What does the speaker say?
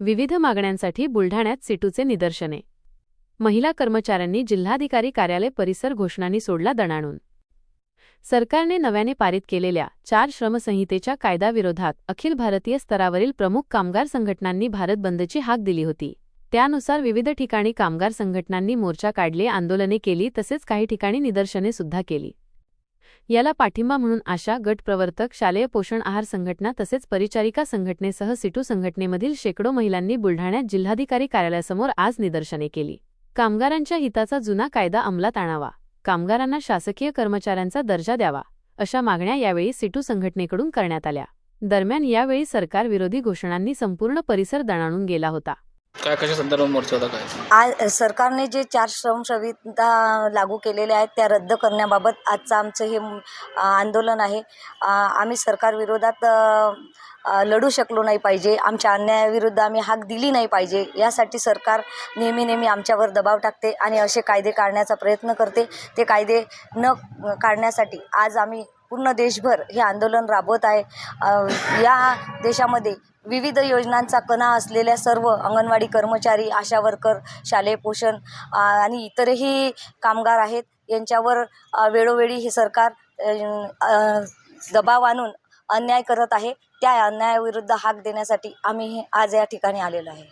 विविध मागण्यांसाठी बुलढाण्यात सिटूचे निदर्शने. महिला कर्मचाऱ्यांनी जिल्हाधिकारी कार्यालय परिसर घोषणांनी सोडला दणाणून. सरकारने नव्याने पारित केलेल्या चार श्रमसंहितेच्या कायदाविरोधात अखिल भारतीय स्तरावरील प्रमुख कामगार संघटनांनी भारत बंदची हाक दिली होती. त्यानुसार विविध ठिकाणी कामगार संघटनांनी मोर्चा काढले आंदोलने केली तसेच काही ठिकाणी निदर्शने सुद्धा केली. याला पाठिंबा म्हणून आशा गट प्रवर्तक शालेय पोषण आहार संघटना तसेच परिचारिका संघटनेसह सिटू संघटनेमधील शेकडो महिलांनी बुलढाण्यात जिल्हाधिकारी कार्यालयासमोर आज निदर्शने केली. कामगारांच्या हिताचा जुना कायदा अंमलात आणावा. कामगारांना शासकीय कर्मचाऱ्यांचा दर्जा द्यावा अशा मागण्या यावेळी सिटू संघटनेकडून करण्यात आल्या. दरम्यान यावेळी सरकारविरोधी घोषणांनी संपूर्ण परिसर दणाणून गेला होता. काय कशा संदर्भात मोर्चा होता काय? आज सरकारने जे चार श्रम संहिता लागू केलेल्या आहेत त्या रद्द करण्याबाबत आजचं आमचं हे आंदोलन आहे. आम्ही सरकारविरोधात अ, अ, लढू शकलो नाही पाहिजे. आमच्या अन्यायाविरुद्ध आम्ही हाक दिली नाही पाहिजे. यासाठी सरकार नेहमी नेहमी आमच्यावर दबाव टाकते आणि असे कायदे काढण्याचा प्रयत्न करते. ते कायदे न काढण्यासाठी आज आम्ही पूर्ण देशभर हे आंदोलन राबवत आहे. अ, या देशामध्ये विविध योजनांचा कणा असलेल्या सर्व अंगणवाडी कर्मचारी आशा वर्कर शालेय पोषण आणि इतरही कामगार आहेत. यांच्यावर वेळोवेळी हे सरकार दबाव आणून अन्याय करत आहे. त्या अन्यायाविरुद्ध हाक देण्यासाठी आम्ही हे आज या ठिकाणी आलेलो आहे.